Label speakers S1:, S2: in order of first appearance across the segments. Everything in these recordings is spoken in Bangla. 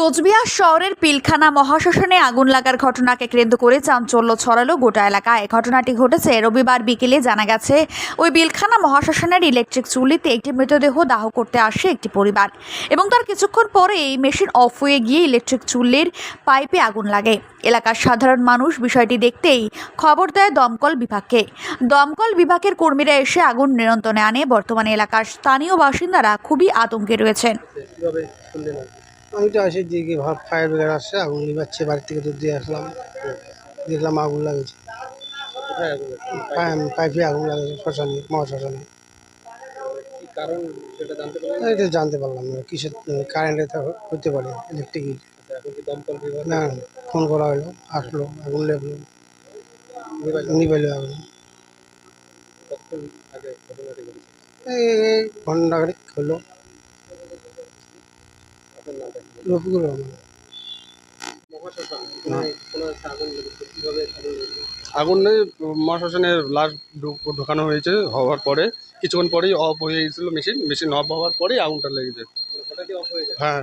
S1: কোচবিহার শহরের পিলখানা মহাশ্মশানে আগুন লাগার ঘটনাকে কেন্দ্র করে চাঞ্চল্য ছড়ালো গোটা এলাকায়। ঘটনাটি ঘটেছে রবিবার বিকেলে জানা গেছে, ওই বিলখানা মহাশ্মশানের ইলেকট্রিক চুল্লিতে একটি মৃতদেহ দাহ করতে আসে একটি পরিবার এবং তার কিছুক্ষণ পরে এই মেশিন অফ হয়ে গিয়ে ইলেকট্রিক চুল্লির পাইপে আগুন লাগে। এলাকার সাধারণ মানুষ বিষয়টি দেখতেই খবর দেয় দমকল বিভাগকে। দমকল বিভাগের কর্মীরা এসে আগুন নিয়ন্ত্রণে আনে। বর্তমানে এলাকার স্থানীয় বাসিন্দারা খুবই আতঙ্কে রয়েছেন।
S2: আমি তো আসি দিকে ফায়ার ব্রিগেড আসছে, আগুন নিবাচ্ছে বাড়ি থেকে দুধ দিয়ে আসলাম। দেখলাম আগুন লাগেছে। পাইপে আগুন লাগেছে, শ্মশানে, মহাশ্মশানে। এটা জানতে পারলাম না, কিসের কারেন্টে হতে পারে ইলেকট্রিক না ফোন করা হলো, আসলো, আগুন লেগলো নিবাইলো আগুন। এই ঘণ্টা হলো? রফিকুর রহমান।
S3: মানে একটা আগুন লেগেছে কীভাবে আগুন
S4: আগুনে মহাশ্মশানে লাশ ঢুক- ঢোকানো হয়েছে হওয়ার পরে কিছুক্ষণ পরেই অফ হয়ে গেছিল মেশিন মেশিন অফ হওয়ার পরেই আগুনটা লেগেছে
S3: মানে হঠাৎই অফ হয়ে যায়?
S4: হ্যাঁ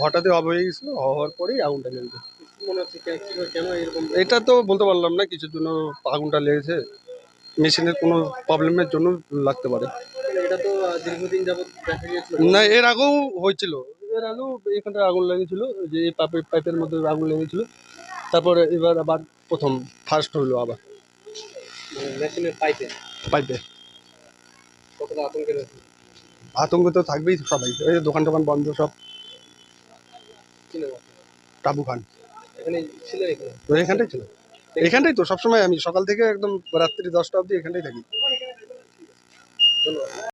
S4: হঠাৎই অফ হয়ে গেছিল হওয়ার পরেই আগুনটা
S3: মনে কেন এরকম?
S4: এটা তো বলতে পারলাম না কিছুর জন্য আগুনটা লেগেছে। মেশিনের কোনো প্রবলেমের জন্য লাগতে পারে।
S3: মানে
S4: না এর আগেও হয়েছিল। এর আগেও এখানটা আগুন লেগেছিল যে এই পাইপের পাইপের মধ্যে আগুন লেগেছিল। তারপরে এবার আবার প্রথম ফার্স্ট হলো আবার।
S3: মেশিনের পাইপে?
S4: পাইপে।
S3: কতটা আতঙ্কে
S4: আতঙ্ক তো থাকবেই সবাই এই দোকান টোকান বন্ধ সব। টাবু খান। এখানটাই ছিল। এখানটাই তো সবসময় আমি সকাল থেকে একদম রাত্রি দশটা অবধি এখানটাই থাকি।
S3: ধন্যবাদ।